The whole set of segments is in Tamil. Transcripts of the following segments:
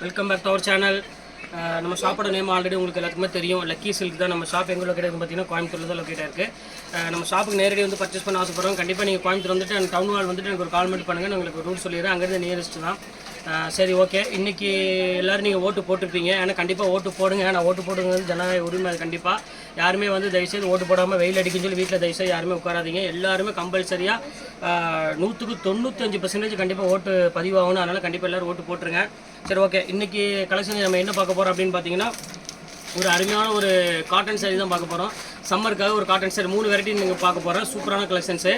Welcome back to our channel நம்ம ஷாப்போட நேம் ஆல்ரெடி உங்களுக்கு எல்லாத்துக்குமே தெரியும். லக்கி சில்க் தான் நம்ம ஷாப் எங்கே லொக்கேட் பார்த்தீங்கன்னா கோயம்புத்தூர்ல தான் லொக்கேட் இருக்குது நம்ம ஷாப்புக்கு நேரடி வந்து பர்ச்சேஸ் பண்ண ஆசைப்படுறோம் கண்டிப்பாக நீங்கள் கோயம்புத்தூர் வந்துட்டு எனக்கு டவுன் ஹால் வந்துட்டு எனக்கு ஒரு கால் மட்டும் பண்ணுங்கள் நான் உங்களுக்கு ரூட் சொல்லிடுறேன். அங்கேருந்து நியரஸ்ட் தான். சரி ஓகே. இன்றைக்கி எல்லோரும் நீங்கள் ஓட்டு போட்டிருப்பீங்க. ஏன்னா கண்டிப்பாக ஓட்டு போடுங்க. ஏன்னா ஓட்டு போடுங்க ஜனநாயக உரிமை அது கண்டிப்பாக யாருமே வந்து தயவுசெய்து ஓட்டு போடாமல் வெயில் அடிக்குன்னு சொல்லி வீட்டில் தயவுசெய்து யாருமே உட்காராதீங்க. எல்லாருமே கம்பல்சரியாக நூற்றுக்கு தொண்ணூத்தஞ்சு பர்சன்டேஜ் கண்டிப்பாக ஓட்டு பதிவாகணும். அதனால் கண்டிப்பாக எல்லோரும் ஓட்டு போட்டுருங்க. சரி ஓகே. இன்றைக்கி கலெக்ஷன் நம்ம என்ன பார்க்க போகிறோம் அப்படின்னு பார்த்தீங்கன்னா ஒரு அருமையான ஒரு காட்டன் saree தான் பார்க்க போகிறோம் சம்மருக்காக ஒரு காட்டன் saree மூணு வெரைட்டி நீங்கள் பார்க்க போகிறோம் சூப்பரான கலெக்ஷன்ஸு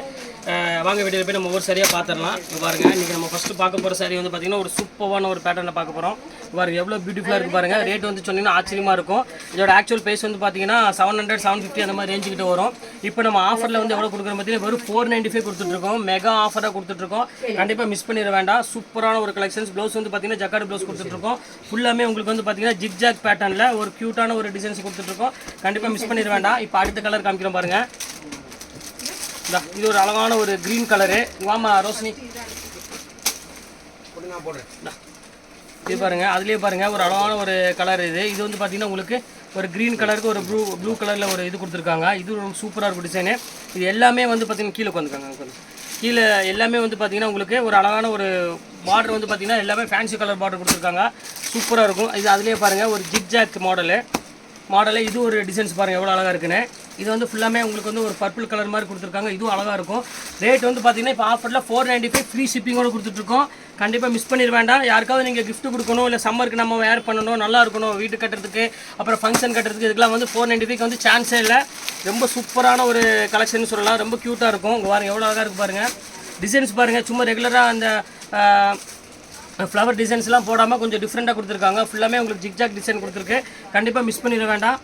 வாங்க வீடியோவில் போய் நம்ம ஒரு சரியாக பார்த்துடலாம். பாருங்க இன்றைக்கி நம்ம ஃபஸ்ட்டு பார்க்க போகிற சாரி வந்து பார்த்தீங்கன்னா ஒரு சூப்பரான ஒரு பேட்டர்னில் பார்க்க போகிறோம் பாருங்க எவ்வளோ பியூட்டிஃபுல்லாக இருக்குது பாருங்கள் ரேட் வந்து சொன்னீங்கன்னா ஆச்சரியமாக இருக்கும். இதோட ஆக்சுவல் ப்ரைஸ் வந்து பார்த்தீங்கன்னா செவன் ஹண்ட்ரட் செவன் ஃபிஃப்டி அந்த மாதிரி ரேஞ்சுக்கிட்ட வரும். இப்போ நம்ம ஆஃபரில் வந்து எவ்வளோ கொடுக்குறோம் பார்த்தீங்கன்னா வெறும் ஃபோர் நைன்ட்டி ஃபைவ் கொடுத்துட்ருக்கோம் மெகா ஆஃபராக கொடுத்துட்ருக்கோம் கண்டிப்பாக மிஸ் பண்ணிட வேண்டாம். சூப்பரான ஒரு கலெக்ஷன்ஸ் ப்ளவுஸ் வந்து பார்த்தீங்கன்னா ஜக்காடு ப்ளவுஸ் கொடுத்துட்ருக்கோம் ஃபுல்லாமே உங்களுக்கு வந்து பார்த்தீங்கன்னா ஜிக் ஜாக் பேட்டர்னில் ஒரு க்யூட்டான ஒரு டிசைன்ஸ் கொடுத்துட்ருக்கோம் கண்டிப்பாக மிஸ் பண்ணிட வேண்டாம். இப்போ அடுத்த கலர் காமிக்கிறோம் பாருங்கள் இந்தா, இது ஒரு அழகான ஒரு க்ரீன் கலரு வாமா ரோஷினி. இந்தா. இது பாருங்க அதுலேயே பாருங்க ஒரு அழகான ஒரு கலர் இது. இது வந்து பார்த்தீங்கன்னா உங்களுக்கு ஒரு க்ரீன் கலருக்கு ஒரு ப்ளூ ப்ளூ கலரில் ஒரு இது கொடுத்துருக்காங்க. இது ரொம்ப சூப்பராக இருக்கும் டிசைனு இது எல்லாமே வந்து பார்த்தீங்கன்னா கீழே உட்காந்துருக்காங்க கீழே எல்லாமே வந்து பார்த்தீங்கன்னா உங்களுக்கு ஒரு அழகான ஒரு பார்டர் வந்து பார்த்தீங்கன்னா எல்லாமே ஃபேன்சி கலர் பார்டர் கொடுத்துருக்காங்க. சூப்பராக இருக்கும். இது அதுலேயே பாருங்கள் ஒரு ஜிக்ஜாக் மாடலு மாடலே இது ஒரு டிசைன்ஸ் பாருங்கள் எவ்வளோ அழகாக இருக்குன்னு. இது வந்து ஃபுல்லாமே உங்களுக்கு வந்து ஒரு பர்பிள் கலர் மாதிரி கொடுத்துருக்காங்க. இதுவும் அழகாக இருக்கும். ரேட் வந்து பார்த்தீங்கன்னா இப்போ ஆஃபரில் ஃபோர் நைன்ட்டி ஃபைவ் ஃப்ரீ ஷிப்பிங்கோடு கொடுத்துட்ருக்கோம். கண்டிப்பாக மிஸ் பண்ணிட வேண்டாம். யாருக்காவது நீங்கள் கிஃப்ட் கொடுக்கணும் இல்லை சம்மருக்கு நம்ம வேர் பண்ணணும் நல்லா இருக்கணும் வீட்டு கட்டுறதுக்கு அப்புறம் ஃபங்க்ஷன் கட்டுறதுக்கு இதுக்கெல்லாம் வந்து ஃபோர் நைன்ட்டி ஃபைவ் வந்து சான்ஸே இல்லை. ரொம்ப சூப்பரான ஒரு கலெக்ஷன் சொல்லலாம். ரொம்ப க்யூட்டாக இருக்கும். உங்கள் வாரம் எவ்வளோ அழகாக இருக்குது பாருங்கள் டிசைன்ஸ் பாருங்கள் சும்மா ரெகுலராக அந்த ஃப்ளவர் டிசைன்ஸ்லாம் போடாமல் கொஞ்சம் டிஃப்ரெண்ட்டாக கொடுத்துருக்காங்க. ஃபுல்லாமே உங்களுக்கு ஜிக்ஜாக் டிசைன் கொடுத்துருக்கு. கண்டிப்பாக மிஸ் பண்ணிட வேண்டாம்.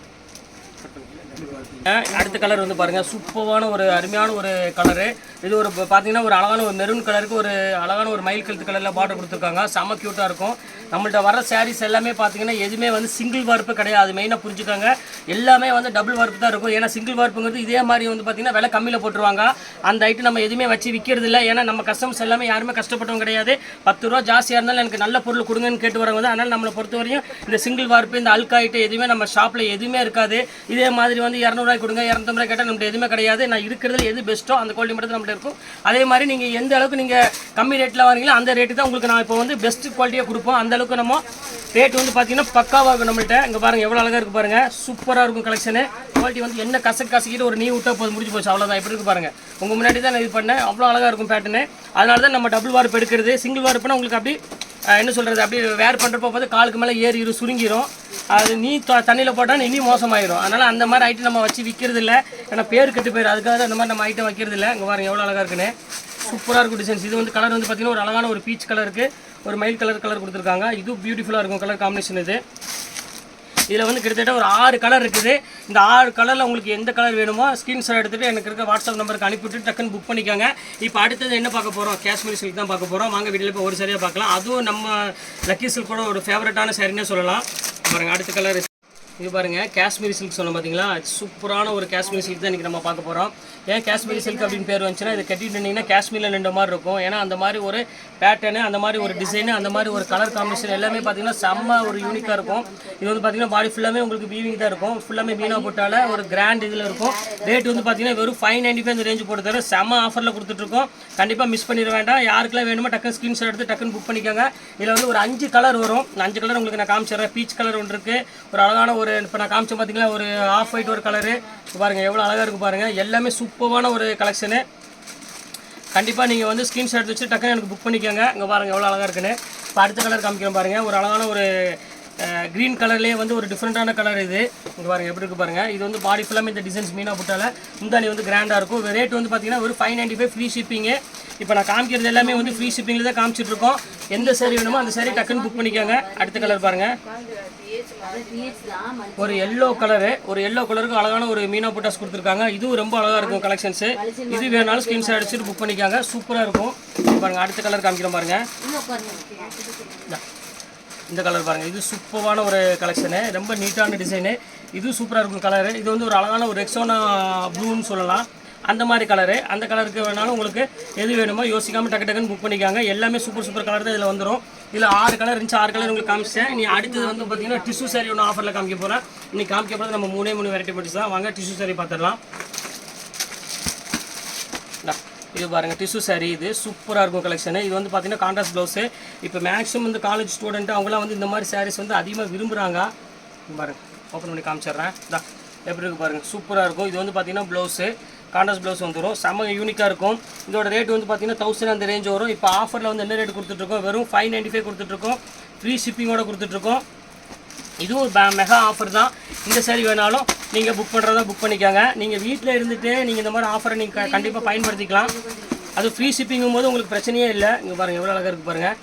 அடுத்த கலர் வந்து பாருங்க. சூப்பரான ஒரு அருமையான ஒரு கலரு இது ஒரு பார்த்தீங்கன்னா ஒரு அழகான ஒரு மெரூன் கலருக்கு ஒரு அழகான ஒரு மயில் கழுத்து கலரில் பார்டர் கொடுத்துருக்காங்க. செம க்யூட்டாக இருக்கும். நம்மள்ட்ட வர சாரீஸ் எல்லாமே பார்த்தீங்கன்னா எதுவுமே வந்து சிங்கிள் வார்ப்பு கிடையாது. மெயினாக புரிஞ்சுக்காங்க. எல்லாமே வந்து டபுள் வார்ப்பு தான் இருக்கும். ஏன்னா சிங்கிள் வார்ப்புங்கிறது இதே மாதிரி வந்து பார்த்தீங்கன்னா விலை கம்மியில் போட்டுருவாங்க. அந்த ஐட்டம் நம்ம எதுவுமே வச்சு விற்கிறது இல்லை. ஏன்னா நம்ம கஸ்டமர்ஸ் எல்லாமே யாருமே கஷ்டப்பட்டவங்க கிடையாது. பத்து ரூபா ஜாஸ்தியாக இருந்தாலும் எனக்கு நல்ல பொருள் கொடுங்கன்னு கேட்டு வரவங்க தான். அதனால் நம்மளை பொறுத்த வரையும் இந்த சிங்கிள் வார்ப்பு இந்த அல்கா ஐட்டம் எதுவுமே நம்ம ஷாப்பில் எதுவுமே இருக்காது. இதே மாதிரி வந்து ரூபாய் கொடுங்க இரநூத்தம்பது கேட்டால் நம்மகிட்ட எதுவுமே கிடையாது. நான் இருக்கிறதுல எது பெஸ்ட்டோ அந்த குவாலிட்டி மட்டும் தான் நம்மகிட்ட இருக்கும். அதே மாதிரி நீங்கள் எந்த அளவுக்கு நீங்கள் கம்மி ரேட்டில் வாங்குறீங்களோ அந்த ரேட்டு தான் உங்களுக்கு நான் இப்போ வந்து பெஸ்ட் குவாலிட்டியாக கொடுப்போம். அந்த அளவுக்கு நம்ம ரேட் வந்து பார்த்தீங்கன்னா பக்காவாக இருக்கும் நம்மள்கிட்ட இங்கே பாருங்கள் எவ்வளோ அழகாக இருக்கு பாருங்கள் சூப்பராக இருக்கும் கலெக்ஷனு குவாலிட்டி வந்து என்ன கசக்கு கசக்கிட்டு ஒரு நீ விட்டா போது முடிஞ்சு போச்சு. அவ்வளோதான் எப்படி இருக்கு பாருங்கள் உங்கள் முன்னாடி தான் நான் இது பண்ணேன். அவ்வளோ அழகாக இருக்கும் பேட்டர்னு அதனால தான் நம்ம டபுள் வார்ப்பு எடுக்கிறது சிங்கிள் வார்ப்புனா உங்களுக்கு அப்படி என்ன சொல்கிறது அப்படி வேர் பண்ணுறப்போ பார்த்து காலுக்கு மேலே ஏறி இரு சுருங்கிடும் அது நீ தண்ணியில் போட்டால் இனி மோசமாயிரும். அதனால் அந்த மாதிரி ஐட்டம் நம்ம வச்சு விற்கிறது இல்லை ஏன்னா பேர் கெட்டு போயிடும் அதுக்காக அந்த மாதிரி நம்ம ஐட்டம் வைக்கிறது இல்லை இங்கே பாருங்க எவ்வளோ அழகாக இருக்குன்னு. சூப்பராக இருக்கும் டிசைன்ஸ் இது வந்து கலர் வந்து பார்த்திங்கன்னா ஒரு அழகான ஒரு பீச் கலருக்கு ஒரு மயில் கலர் கலர் கொடுத்துருக்காங்க. இது பியூட்டிஃபுல்லாக இருக்கும். கலர் காம்பினேஷன் இது. இதில் வந்து கிட்டத்தட்ட ஒரு ஆறு கலர் இருக்குது. இந்த ஆறு கலரில் உங்களுக்கு எந்த கலர் வேணுமோ ஸ்க்ரீன்ஷாட் எடுத்துகிட்டு எனக்கு இருக்க வாட்ஸ்அப் நம்பருக்கு அனுப்பிவிட்டு டக்குன்னு புக் பண்ணிக்கோங்க. இப்போ அடுத்தது என்ன பார்க்க போகிறோம் காஷ்மீர் சில்க் தான் பார்க்க போகிறோம் வாங்க வீட்டில் இப்போ ஒரு சரியாக பார்க்கலாம். அதுவும் நம்ம லக்கி சில்கோட ஒரு ஃபேவரட்டான சரின்னே சொல்லலாம். பாருங்கள் அடுத்த கலர் இது பாருங்க காஷ்மீரி சில்க் சொன்னோம் பார்த்தீங்களா சூப்பரான ஒரு காஷ்மீரி சில்க் தான் இன்றைக்கி நம்ம பார்க்க போகிறோம் ஏன் காஷ்மீரி சில்க் அப்படின்னு பேர் வந்துச்சுன்னா இதை கட்டிட்டு இருந்தீங்கன்னா காஷ்மீரில் நின்ற மாதிரி இருக்கும். ஏன்னா அந்த மாதிரி ஒரு பேட்டர்னு அந்த மாதிரி ஒரு டிசைனு அந்த மாதிரி ஒரு கலர் காம்பினேஷன் எல்லாமே பார்த்தீங்கன்னா செம்ம ஒரு யூனிக்காக இருக்கும். இது வந்து பார்த்தீங்கன்னா பாடி ஃபுல்லாமே உங்களுக்கு வீவிங் தான் இருக்கும். ஃபுல்லாமே வீணாக போட்டால ஒரு கிராண்ட் இதில் இருக்கும். ரேட் வந்து பார்த்தீங்கன்னா வெறும் ஃபைவ் நைன்ட்டி ஃபைவ் ரேஞ்ச் போட்டு தர செம்ம ஆஃபரில் கொடுத்துட்ருக்கோம் கண்டிப்பாக மிஸ் பண்ணிட வேண்டாம். யாருக்கெல்லாம் வேணுமோ டக்குன்னு ஸ்க்ரீன்ஷாட் எடுத்து டக்குன்னு புக் பண்ணிக்கோங்க. இதில் வந்து ஒரு அஞ்சு கலர் வரும். அஞ்சு கலர் உங்களுக்கு நான் காமிச்சிடுறேன். பீச் கலர் ஒன்று இருக்குது ஒரு அழகான ஒரு இப்போ நான் காமிச்சேன் பார்த்தீங்களா ஒரு ஆஃப் ஒயிட் ஒரு கலரு பாருங்கள் எவ்வளோ அழகாக இருக்குது பாருங்கள் எல்லாமே சூப்பரான ஒரு கலெக்ஷனு கண்டிப்பாக நீங்கள் வந்து ஸ்க்ரீன்ஷாட் எடுத்து வச்சு டக்குன்னு எனக்கு புக் பண்ணிக்கோங்க. இங்கே பாருங்கள் எவ்வளோ அழகாக இருக்குன்னு. இப்போ அடுத்த கலர் காமிக்கிறேன் பாருங்கள் ஒரு அழகான ஒரு க்ரீன் கலர்லேயே வந்து ஒரு டிஃப்ரெண்ட்டான கலர் இது. இங்கே பாருங்கள் எப்படி இருக்கு பாருங்கள் இது வந்து பாடி ஃபுல்லாமே இந்த டிசைன்ஸ் மீனாக போட்டால. முந்தானி வந்து கிராண்டாக இருக்கும். ரேட் வந்து பார்த்தீங்கன்னா ஒரு five ninety five free shipping இப்போ நான் காமிக்கிறது எல்லாமே வந்து ஃப்ரீ ஷிப்பிங்கில் தான் காமிச்சிட்ருக்கோம் எந்த சேரீ வேணுமோ அந்த சேரீ டக்குன்னு புக் பண்ணிக்கோங்க. அடுத்த கலர் பாருங்கள் ஒரு எல்லோ கலரு ஒரு எல்லோ கலருக்கு அழகான ஒரு மீனா புட்டாஸ் கொடுத்துருக்காங்க. இதுவும் ரொம்ப அழகாக இருக்கும் கலெக்ஷன்ஸு இது வேணாலும் ஸ்கிரீன்ஷாட் அடிச்சுட்டு புக் பண்ணிக்காங்க. சூப்பராக இருக்கும். பாருங்கள் அடுத்த கலர் காமிக்கிறோம் பாருங்கள் இந்த கலர் பாருங்கள் இது சூப்பரான ஒரு கலெக்ஷனு ரொம்ப நீட்டான டிசைனு இது சூப்பராக இருக்கும் கலரு இது வந்து ஒரு அழகான ஒரு ரெக்ஸோனா ப்ளூன்னு சொல்லலாம். அந்த மாதிரி கலரு அந்த கலருக்கு வேணாலும் உங்களுக்கு எது வேணுமோ யோசிக்காமல் டக்கு டக்குன்னு புக் பண்ணிக்காங்க. எல்லாமே சூப்பர் சூப்பர் கலர் தான் இதில் வந்துடும் இதில் ஆறு கலர் இருந்துச்சு. ஆறு கலர் உங்களுக்கு காமிச்சிட்டேன். நீ அடுத்தது வந்து பார்த்தீங்கன்னா டிஷ்யூ சாரி ஒன்று ஆஃபரில் காமிக்க போகிறேன் இன்னைக்கு காமிக்க போகிறது நம்ம மூணே மூணு வெரைட்டி மட்டும் தான் வாங்க டிஷ்யூ சாரி பார்த்துடலாம் இது பாருங்கள் டிஷ்யூ saree இது. சூப்பராக இருக்கும் கலெக்ஷனு இது வந்து பார்த்தீங்கன்னா கான்ட்ராஸ்ட் ப்ளவுஸு இப்போ மேக்ஸிமம் வந்து காலேஜ் ஸ்டூடெண்ட் அவங்களாம் வந்து இந்த மாதிரி சாரீஸ் வந்து அதிகமாக விரும்புகிறாங்க பாருங்கள் பாருங்க ஓப்பன் பண்ணி காமிச்சிடுறேன். இதா எப்படி இருக்குது பாருங்கள் சூப்பராக இருக்கும். இது வந்து பார்த்தீங்கன்னா ப்ளவுஸு கான்ட்ராஸ்ட் ப்ளவுஸ் வந்துடும் செம்ம யூனிக்காக இருக்கும். இதோட ரேட் வந்து பார்த்தீங்கன்னா தௌசண்ட் அந்த ரேஞ்ச் வரும். இப்போ ஆஃபரில் வந்து என்ன ரேட் கொடுத்துட்ருக்கோம் வெறும் ஃபைவ் நைன்ட்டி ஃபைவ் கொடுத்துட்ருக்கோம் ஃப்ரீ ஷிப்பிங்கோடு கொடுத்துட்ருக்கோம் இதுவும் ஒரு மெகா ஆஃபர் தான். இந்த சேரீ வேணாலும் நீங்கள் புக் பண்ணுறதா புக் பண்ணிக்கோங்க. நீங்கள் வீட்டில் இருந்துட்டு நீங்கள் இந்த மாதிரி ஆஃபரை நீங்கள் கண்டிப்பாக பயன்படுத்திக்கலாம். அது ஃப்ரீ ஷிப்பிங்கும் போது உங்களுக்கு பிரச்சனையே இல்லை. இங்கே பாருங்கள் எவ்வளோ அழகாக இருக்குது பாருங்கள்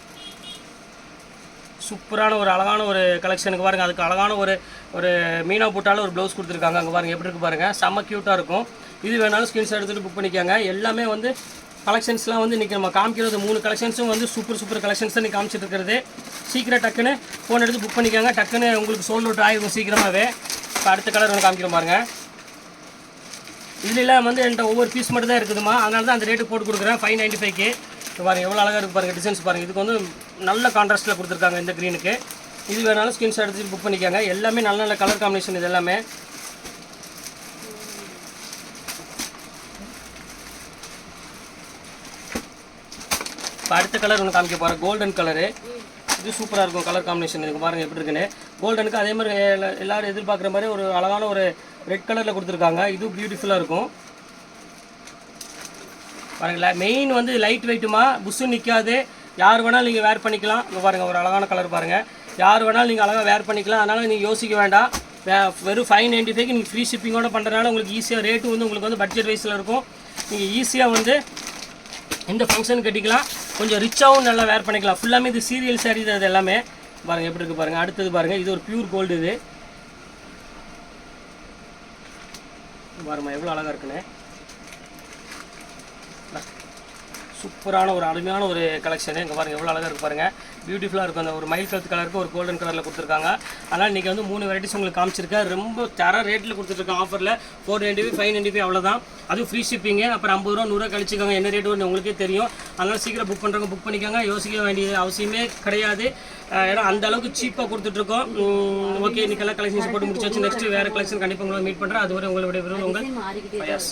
சூப்பரான ஒரு அழகான ஒரு கலெக்ஷனுக்கு பாருங்கள் அதுக்கு அழகான ஒரு ஒரு மீனா போட்டாலும் ஒரு ப்ளவுஸ் கொடுத்துருக்காங்க. அங்கே பாருங்கள் எப்படி இருக்கு பாருங்கள் செம்ம க்யூட்டாக இருக்கும். இது வேணாலும் ஸ்க்ரீன்ஷாட் எடுத்துகிட்டு புக் பண்ணிக்கோங்க. எல்லாமே வந்து கலெக்ஷன்ஸ்லாம் வந்து இன்றைக்கி நம்ம காமிக்கிறது மூணு கலெக்ஷன்ஸும் வந்து சூப்பர் சூப்பர் கலெக்ஷன்ஸ் தான் நீங்கள் காமிச்சிட்டு இருக்கிறது. சீக்கிரம் டக்குன்னு ஃபோன் எடுத்து புக் பண்ணிக்கோங்க. டக்குன்னு உங்களுக்கு சோல்ட் அவுட் ஆகிருக்கும் சீக்கிரமாகவே இப்போ அடுத்த கலர் ஒன்று காமிக்கிறோம் பாருங்க. இதுல வந்து என்கிட்ட ஒவ்வொரு பீஸ் மட்டும் தான் இருக்குதுமா அதனால தான் அந்த ரேட்டு போட்டு கொடுக்குறேன். ஃபைவ் நைன்ட்டி ஃபைவ்க்கு பாருங்கள் எவ்வளோ அழகாக இருக்கு பாருங்கள் டிசைன்ஸ் பாருங்கள் இதுக்கு வந்து நல்ல கான்ட்ராஸ்ட்டில் கொடுத்துருக்காங்க இந்த க்ரீனுக்கு இது வேணாலும் ஸ்கிரீன்ஷாட் எடுத்து புக் பண்ணிக்கோங்க. எல்லாமே நல்ல நல்ல கலர் காம்பினேஷன் இது எல்லாமே. இப்போ அடுத்த கலர் ஒன்று காமிக்க போகிறேன் கோல்டன் கலரு இது சூப்பராக இருக்கும் கலர் காம்பினேஷன் இதுக்கு பாருங்கள் எப்படி இருக்குன்னு. கோல்டனுக்கு அதே மாதிரி எல்லா- எல்லாரும் எதிர்பார்க்குற மாதிரி ஒரு அழகான ஒரு ரெட் கலரில் கொடுத்துருக்காங்க. இதுவும் பியூட்டிஃபுல்லாக இருக்கும். பாருங்களேன் மெயின் வந்து லைட் வெயிட்டுமா புஷ்ஷும் நிற்காது யார் வேணாலும் நீங்கள் வேர் பண்ணிக்கலாம். இங்கே பாருங்கள் ஒரு அழகான கலர் பாருங்கள் யார் வேணாலும் நீங்கள் அழகாக வேர் பண்ணிக்கலாம். அதனால் நீங்கள் யோசிக்க வேண்டாம். வெறும் ஃபைவ் நைன்ட்டி ஃபைவ் நீங்கள் ஃப்ரீ ஷிப்பிங்கோட பண்ணுறதுனால உங்களுக்கு ஈஸியாக ரேட்டு வந்து உங்களுக்கு வந்து பட்ஜெட் வைஸில் இருக்கும். நீங்கள் ஈஸியாக வந்து இந்த ஃபங்க்ஷன் கட்டிக்கலாம். கொஞ்சம் ரிச்சாகவும் நல்லா வேர் பண்ணிக்கலாம். ஃபுல்லாமே இது சீரியல் சாரீ தான் இது எல்லாமே. பாருங்கள் எப்படி இருக்குது பாருங்கள் அடுத்தது பாருங்கள் இது ஒரு பியூர் கோல்டு இது. பாருமா எவ்வளோ அழகாக இருக்குன்னு. சூப்பரான ஒரு அருமையான ஒரு கலெக்ஷனு இங்கே பாருங்கள் எவ்வளோ அழகாக இருக்கு பாருங்கள் பியூட்டிஃபுல்லாக இருக்கும் அந்த ஒரு மயில் கலத்து கலருக்கு ஒரு கோல்டன் கலரில் கொடுத்துருக்காங்க. அதனால் இன்றைக்கி வந்து மூணு வெரைட்டிஸ் உங்களுக்கு காமிச்சிருக்கேன். ரொம்ப தர ரேட்டில் கொடுத்துருக்கேன் ஆஃபரில் four ninety five five ninety five அவ்வளோதான் அதுவும் ஃப்ரீ ஷிப்பிங்கு அப்புறம் ஐம்பது ரூபா நூறுரூவா கழிச்சிக்கோங்க. என்ன ரேட் வரும்னு உங்களுக்கே தெரியும். அதனால் சீக்கிரம் புக் பண்ணுறவங்க புக் பண்ணிக்கோங்க. யோசிக்க வேண்டியது அவசியமே கிடையாது. ஏன்னா அந்த அளவுக்கு சீப்பாக கொடுத்துட்ருக்கோம். ஓகே இன்னைக்கு எல்லாம் கலெக்ஷன்ஸ் போட்டு முடிச்சாச்சு. நெக்ஸ்ட் வேறு கலெக்ஷன் கண்டிப்பாக உங்களை மீட் பண்ணுறேன் அதுவரை உங்களுடைய பயாஸ்